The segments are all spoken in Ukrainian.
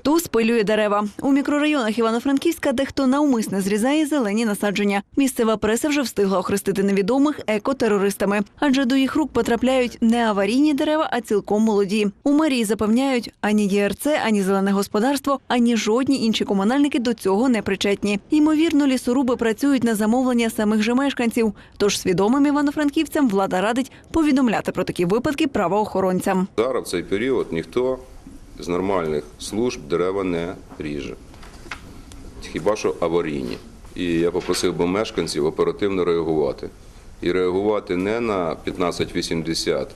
Хто спилює дерева у мікрорайонах Івано-Франківська, дехто навмисне зрізає зелені насадження. Місцева преса вже встигла охрестити невідомих екотерористами, адже до їх рук потрапляють не аварійні дерева, а цілком молоді. У мерії запевняють, ані ЄРЦ, ані зелене господарство, ані жодні інші комунальники до цього не причетні. Ймовірно, лісоруби працюють на замовлення самих же мешканців. Тож свідомим івано-франківцям влада радить повідомляти про такі випадки правоохоронцям. Зараз цей період ніхто з нормальних служб дерева не ріже. Хіба що аварійні. І я попросив би мешканців оперативно реагувати. І реагувати не на 1580,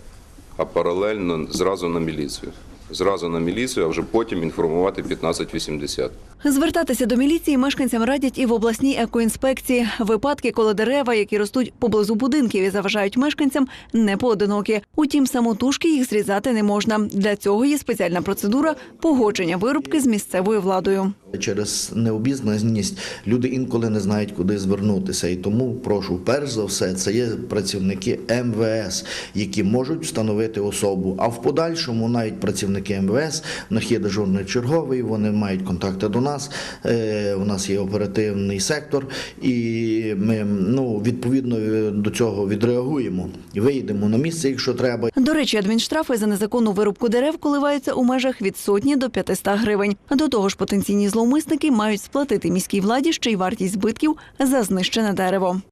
а паралельно зразу на міліцію. Зразу на міліцію, а вже потім інформувати 1580. Звертатися до міліції мешканцям радять і в обласній екоінспекції. Випадки, коли дерева, які ростуть поблизу будинків і заважають мешканцям, не поодинокі. Утім, самотужки їх зрізати не можна. Для цього є спеціальна процедура погодження вирубки з місцевою владою. Через необізнаність люди інколи не знають, куди звернутися. І тому прошу, перш за все, це є працівники МВС, які можуть встановити особу. А в подальшому навіть працівники МВС, в них є дежурний черговий, вони мають контакти до нас. е, У нас є оперативний сектор, і ми ну, відповідно е, до цього відреагуємо. І виїдемо на місце, якщо треба. До речі, адмінштрафи за незаконну вирубку дерев коливаються у межах від сотні до 500 гривень. До того ж, потенційні зловмисники мають сплатити міській владі ще й вартість збитків за знищене дерево.